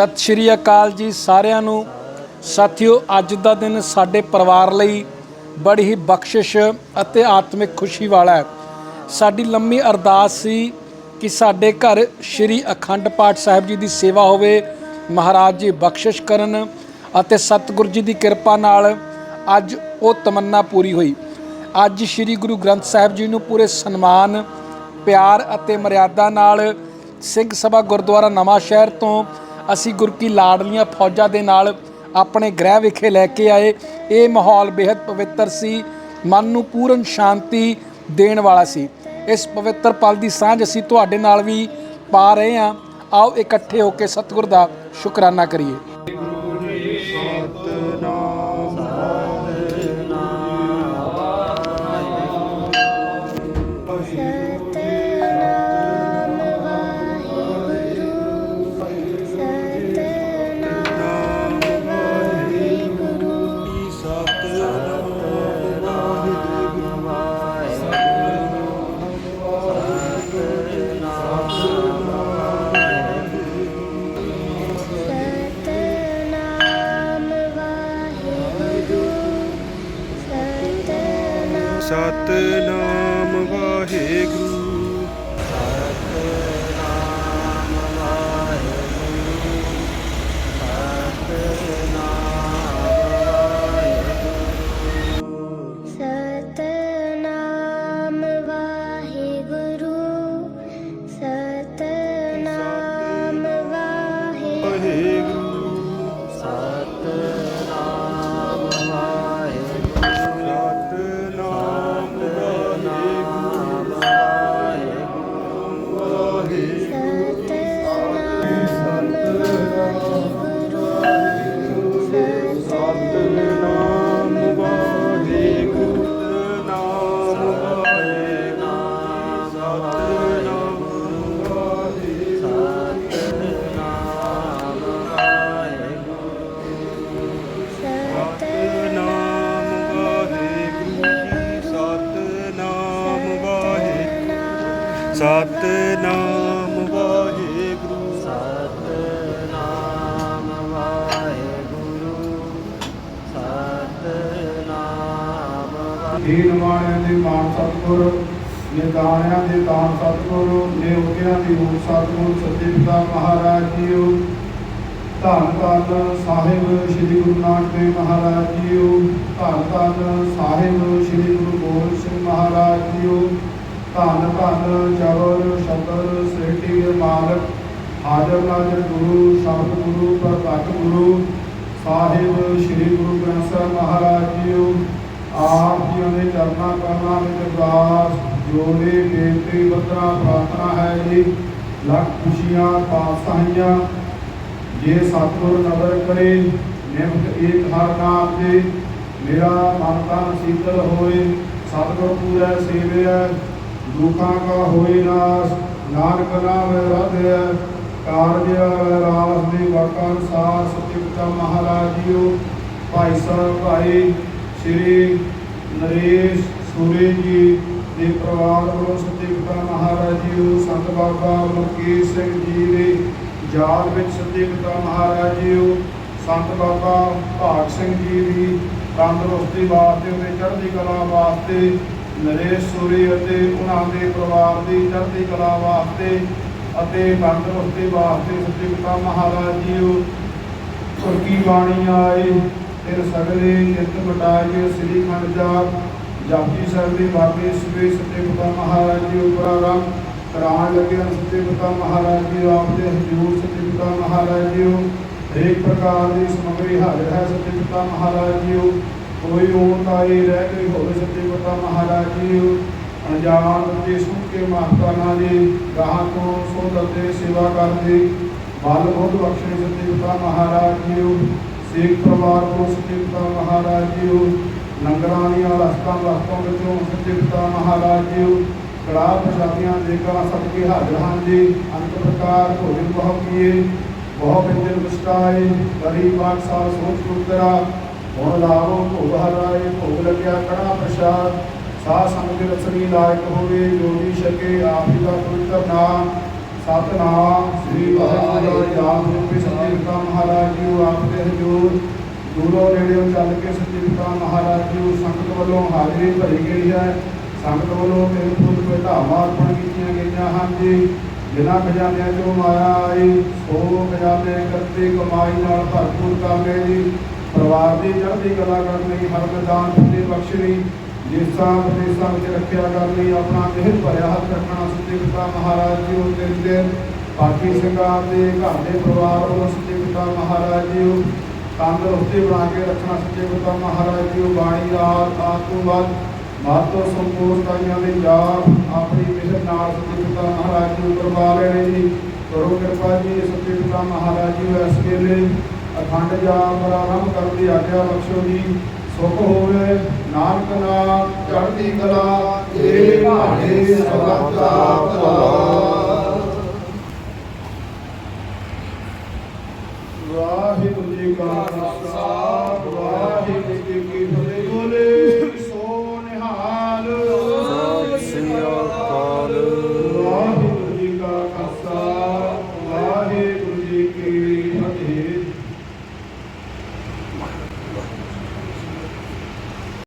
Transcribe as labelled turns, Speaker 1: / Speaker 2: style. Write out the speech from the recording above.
Speaker 1: ਸਤਿ ਸ਼੍ਰੀ ਅਕਾਲ ਜੀ ਸਾਰਿਆਂ ਨੂੰ। ਸਾਥੀਓ, ਅੱਜ ਦਾ ਦਿਨ ਸਾਡੇ ਪਰਿਵਾਰ ਲਈ ਬੜੀ ਹੀ ਬਖਸ਼ਿਸ਼ ਅਤੇ ਆਤਮਿਕ ਖੁਸ਼ੀ ਵਾਲਾ ਹੈ। ਸਾਡੀ ਲੰਮੀ ਅਰਦਾਸ ਸੀ ਕਿ ਸਾਡੇ ਘਰ ਸ਼੍ਰੀ ਅਖੰਡ ਪਾਠ ਸਾਹਿਬ ਜੀ ਦੀ ਸੇਵਾ ਹੋਵੇ। ਮਹਾਰਾਜ ਜੀ ਬਖਸ਼ਿਸ਼ ਕਰਨ ਅਤੇ ਸਤਿਗੁਰੂ ਜੀ ਦੀ ਕਿਰਪਾ ਨਾਲ ਅੱਜ ਉਹ ਤਮੰਨਾ ਪੂਰੀ ਹੋਈ। ਅੱਜ ਸ਼੍ਰੀ ਗੁਰੂ ਗ੍ਰੰਥ ਸਾਹਿਬ ਜੀ ਨੂੰ ਪੂਰੇ ਸਨਮਾਨ, ਪਿਆਰ ਅਤੇ ਮਰਿਆਦਾ ਨਾਲ ਸਿੰਘ ਸਭਾ ਗੁਰਦੁਆਰਾ ਨਵਾਂ ਸ਼ਹਿਰ ਤੋਂ ਅਸੀਂ ਗੁਰ ਕੀ ਲਾਡਲੀਆਂ ਫੌਜਾਂ ਦੇ ਨਾਲ ਆਪਣੇ ਗ੍ਰਹਿ ਵਿਖੇ ਲੈ ਕੇ ਆਏ। ਇਹ ਮਾਹੌਲ ਬੇहद ਪਵਿੱਤਰ ਸੀ, ਮਨ ਨੂੰ ਪੂਰਨ ਸ਼ਾਂਤੀ ਦੇਣ ਵਾਲਾ ਸੀ। ਇਸ ਪਵਿੱਤਰ ਪਲ ਦੀ ਸਾਂਝ ਅਸੀਂ ਤੁਹਾਡੇ ਨਾਲ ਵੀ ਪਾ ਰਹੇ ਹਾਂ। ਆਓ ਇਕੱਠੇ ਹੋ ਕੇ ਸਤਿਗੁਰ ਦਾ ਸ਼ੁਕਰਾਨਾ ਕਰੀਏ।
Speaker 2: ਸਤਨਾਮ ਸਤਨਾਮ ਸਤਨਾਮ ਵਾਹਿਗੁਰੂ। ਸਤਨਾਮ
Speaker 3: ਵਾਹਿਗੁਰੂ।
Speaker 4: ਦੀਨ ਵਾਲਿਆਂ ਦੇ ਮਾਨ ਸਤਿਗੁਰ ਨਿਦਾਨਿਆਂ ਦੇ ਦਾਨ ਸਤਿਗੁਰ ਨਿਉਤਿਆਂ ਦੀ ਰੂਪ ਸਤਿਗੁਰ ਸੱਚੇ ਪਿਤਾ ਮਹਾਰਾਜ ਜੀਓ। ਧੰਨ ਧੰਨ ਸਾਹਿਬ ਸ੍ਰੀ ਗੁਰੂ ਨਾਨਕ ਦੇਵ ਮਹਾਰਾਜ ਜੀਓ। ਧੰਨ ਧੰਨ ਸਾਹਿਬ ਸ੍ਰੀ ਗੁਰੂ ਗੋਬਿੰਦ ਸਿੰਘ ਮਹਾਰਾਜ ਜੀਓ। ਧੰਨ ਧੰਨ ਜਬਰ ਸ਼ਬਦ ਸ੍ਰਿਸ਼ਟੀ ਮਾਲਕ, ਹਾਜ਼ਰ ਨਾਜ਼ਰ ਗੁਰੂ ਸ਼ਬਦ ਗੁਰੂ ਪ੍ਰਗਟ ਗੁਰੂ ਸਾਹਿਬ ਸ੍ਰੀ ਗੁਰੂ ਗ੍ਰੰਥ ਸਾਹਿਬ ਮਹਾਰਾਜ ਜੀਓ। ਆਪ ਜੀ ਦੇ ਚਰਨਾਂ ਕਰਨਾ ਵਿੱਚ ਅਰਦਾਸ ਜੋੜੇ ਬੇਨਤੀ, ਬੱਤਰਾ, ਪ੍ਰਾਰਥਨਾ ਹੈ ਜੀ। ਲੱਖ ਖੁਸ਼ੀਆਂ, ਪਾਤਸ਼ਾਹੀਆਂ, ਜੇ ਸਤਿਗੁਰ ਨਦਰ ਕਰੇ, ਨਿਮਤ ਏਕ ਹਰ ਨਾਮ ਦੇ ਮੇਰਾ ਮਨ ਤਨ ਸੀਤਲ ਹੋਏ। ਸਤਿਗੁਰ ਪੂਰਾ ਸੇਵਿਆ ਦੁਖਾਂ ਕਾ ਹੋਏ ਨਾਸ, ਨਾਨਕ ਨਾਮ ਰਾਧਿਆ ਕਾਰਜ ਰਾਸ ਦੇ ਵਾਕਾਂ ਅਨੁਸਾਰ ਸਤਿ ਪਿਤਾ ਮਹਾਰਾਜ ਜੀਓ ਭਾਈ ਸਾਹਿਬ, ਭਾਈ ਸ਼੍ਰੀ ਨਰੇਸ਼ ਸੂਰੇ ਜੀ ਦੇ ਪਰਿਵਾਰ ਵੱਲੋਂ ਸਤਿ ਪਿਤਾ ਮਹਾਰਾਜ ਜੀਓ ਸੰਤ ਬਾਬਾ ਮਲਕੀਤ ਸਿੰਘ ਜੀ ਦੇ ਯਾਦ ਵਿੱਚ ਸਤਿ ਪਿਤਾ ਮਹਾਰਾਜ ਜੀਓ ਸੰਤ ਬਾਬਾ ਭਾਗ ਸਿੰਘ ਜੀ ਦੀ ਤੰਦਰੁਸਤੀ ਵਾਸਤੇ ਉਹਦੇ ਚੜ੍ਹਦੀ ਕਲਾ ਵਾਸਤੇ ਨਰੇਸ਼ ਸੂਰੀ ਅਤੇ ਉਹਨਾਂ ਦੇ ਪਰਿਵਾਰ ਦੀ ਚੜ੍ਹਦੀ ਕਲਾ ਵਾਸਤੇ ਅਤੇ ਤੰਦਰੁਸਤੀ ਵਾਸਤੇ ਸਤਿ ਪਿਤਾ ਮਹਾਰਾਜ ਜੀਓ। ਸੁਰਕੀ ਬਾਣੀ ਆਏ, ਫਿਰ ਸਗਲੇ ਨਿਤ ਮਟਾਏ ਸ੍ਰੀ ਖੰਡ ਜਾਪ। ਜਪਜੀ ਸਾਹਿਬ ਦੀ ਬਾਣੀ ਸਵੇ ਸੱਚੇ ਪਿਤਾ ਮਹਾਰਾਜ ਜੀ ਉਪਰਾਰੰਭ ਕਰਾਉਣ ਲੱਗੇ ਹਨ ਸੱਚੇ ਪਿਤਾ ਮਹਾਰਾਜ ਜੀ ਆਪ ਦੇ ਹਜ਼ੂਰ ਸੱਚੇ ਪਿਤਾ ਮਹਾਰਾਜ ਜੀ ਹਰੇਕ ਪ੍ਰਕਾਰ ਦੀ ਸਮਗਰੀ ਹਾਜ਼ਰ ਹੈ ਸੱਚੇ ਪਿਤਾ ਮਹਾਰਾਜ ਜੀ ਕੋਈ ਓਨਤਾਈ ਰਹਿ ਗਈ ਹੋਵੇ ਸੱਚੇ ਪਿਤਾ ਮਹਾਰਾਜ ਜੀ, ਅਣਜਾਣ ਬੱਚੇ ਸੁਣ ਕੇ ਮਾਤਾਨਾ ਗਾਹਾਂ ਤੋਂ ਸੋਧ ਅਤੇ ਸੇਵਾ ਕਰਦੇ ਬਲ ਬੁੱਧ ਬਖਸ਼ੇ ਸੱਚੇ ਪਿਤਾ ਮਹਾਰਾਜ ਜੀ। ਸਿੱਖ ਪਰਿਵਾਰ ਕੋ ਸੱਚੇ ਪਿਤਾ ਮਹਾਰਾਜ ਜੀ, ਲੰਗਰਾਂ ਦੀਆਂ ਰਸਤਾਂ ਰਸਤਾਂ ਵਿੱਚੋਂ ਸੱਚੇ ਪਿਤਾ ਮਹਾਰਾਜ ਜੀ ਕੜਾ ਪ੍ਰਸ਼ਾਦੀਆਂ ਦੇ ਕਾ ਸਭ ਕੇ ਹਾਜ਼ਰ ਹਨ ਜੀ। ਅੰਤ ਪ੍ਰਕਾਰ ਭੋਜਨ ਬਹੁ ਕੀਏ ਬਹੁ ਬਿੰਦਨ ਵਿਸਟਾਏ ਗਰੀ ਬਾਗ ਸਾਲ ਸੋਚ ਪੁੱਤਰਾ ਹੁਣ ਲਾਵੋ ਭੋਗ ਹਰਾਏ, ਭੋਗ ਲੱਗਿਆ ਕੜਾ ਪ੍ਰਸ਼ਾਦ। ਸਾਧ ਸੰਗਤ ਦੇ ਰਸਨੀ ਲਾਇਕ ਹੋਵੇ ਜੋ ਛਕੇ, ਆਪ ਜੀ ਦਾ ਪਵਿੱਤਰ ਨਾਮ। ਸਤਨਾਮ ਸ੍ਰੀ ਵਾਹਿਗੁਰੂ ਜੀ ਆਪ ਰੂਪੀ ਸਤਿ ਦੂਰੋਂ ਨੇੜਿਓਂ ਚੱਲ ਕੇ ਸੱਚੇ ਮਹਾਰਾਜ ਜੀ ਸੰਗਤ ਵੱਲੋਂ ਹਾਜ਼ਰੀ ਭਰੀ ਗਈ ਹੈ। ਸੰਗਤ ਵੱਲੋਂ ਤਿੰਨ ਫੁੱਲ ਭੇਟਾਵਾਂ ਅਰਪਣ ਕੀਤੀਆਂ ਗਈਆਂ ਹਨ ਜੀ। ਜਿਨ੍ਹਾਂ ਖਜ਼ਾਨਿਆਂ ਚੋਂ ਮਾਇਆ ਆਈ, ਸੋ ਖਜ਼ਾਨੇ ਕਰਤੇ, ਕਮਾਈ ਨਾਲ ਭਰਪੂਰ ਕਰ ਲਏ ਜੀ। ਪਰਿਵਾਰ ਦੀ ਚੜ੍ਹਦੀ ਕਲਾ ਕਰਨ ਲਈ, ਹਰ ਮੈਦਾਨ ਫਤਿਹ ਬਖਸ਼ਣੀ ਦੇਸਾਂ ਵਿਦੇਸਾਂ ਵਿੱਚ ਰੱਖਿਆ ਕਰਨ ਲਈ ਆਪਣਾ ਮਿਹਰ ਭਰਿਆ ਹੱਥ ਰੱਖਣਾ ਸੱਚੇ ਪਿਤਾ ਮਹਾਰਾਜ ਜੀ ਨੂੰ ਦਿਨ ਦਿਨ। ਬਾਕੀ ਸਿੰਘਾਂ ਦੇ ਘਰ ਦੇ ਪਰਿਵਾਰ ਵੱਲੋਂ ਸੱਚੇ ਪਿਤਾ ਮਹਾਰਾਜ ਜੀ ਨੂੰ ਤੰਦਰੁਸਤੀ ਬਣਾ ਕੇ ਰੱਖਣਾ ਸੱਚੇ ਪਿਤਾ ਮਹਾਰਾਜ ਜੀ ਨੂੰ ਬਾਣੀ ਰਾਤ ਆਪ ਤੋਂ ਬਾਅਦ ਮਾਤੋ ਸੰਪੂਰਨ ਕਾਈਆਂ ਦੇ ਜਾਪ ਆਪਣੀ ਮਿਹਰ ਨਾਲ ਸੱਚੇ ਪਿਤਾ ਮਹਾਰਾਜ ਜੀ ਨੂੰ ਕਰਵਾ ਲੈਣੇ ਜੀ। ਕਰੋ ਕਿਰਪਾ ਜੀ, ਸੱਚੇ ਪਿਤਾ ਮਹਾਰਾਜ ਜੀ ਨੂੰ ਇਸ ਵੇਲੇ ਅਖੰਡ ਜਾਪ ਆਰੰਭ ਕਰਨ ਦੀ ਆਗਿਆ ਬਖਸ਼ੋ ਜੀ। ਸੁਖ ਹੋਵੇ, ਨਾਨਕ ਨਾਮ ਚੜ੍ਹਦੀ ਕਲਾ ਇਹ ਭਾਣੇ ਸਬਦ ਭਲਾ। ਵਾਹਿਗੁਰੂ ਜੀ ਕਾ ਖਾਲਸਾ।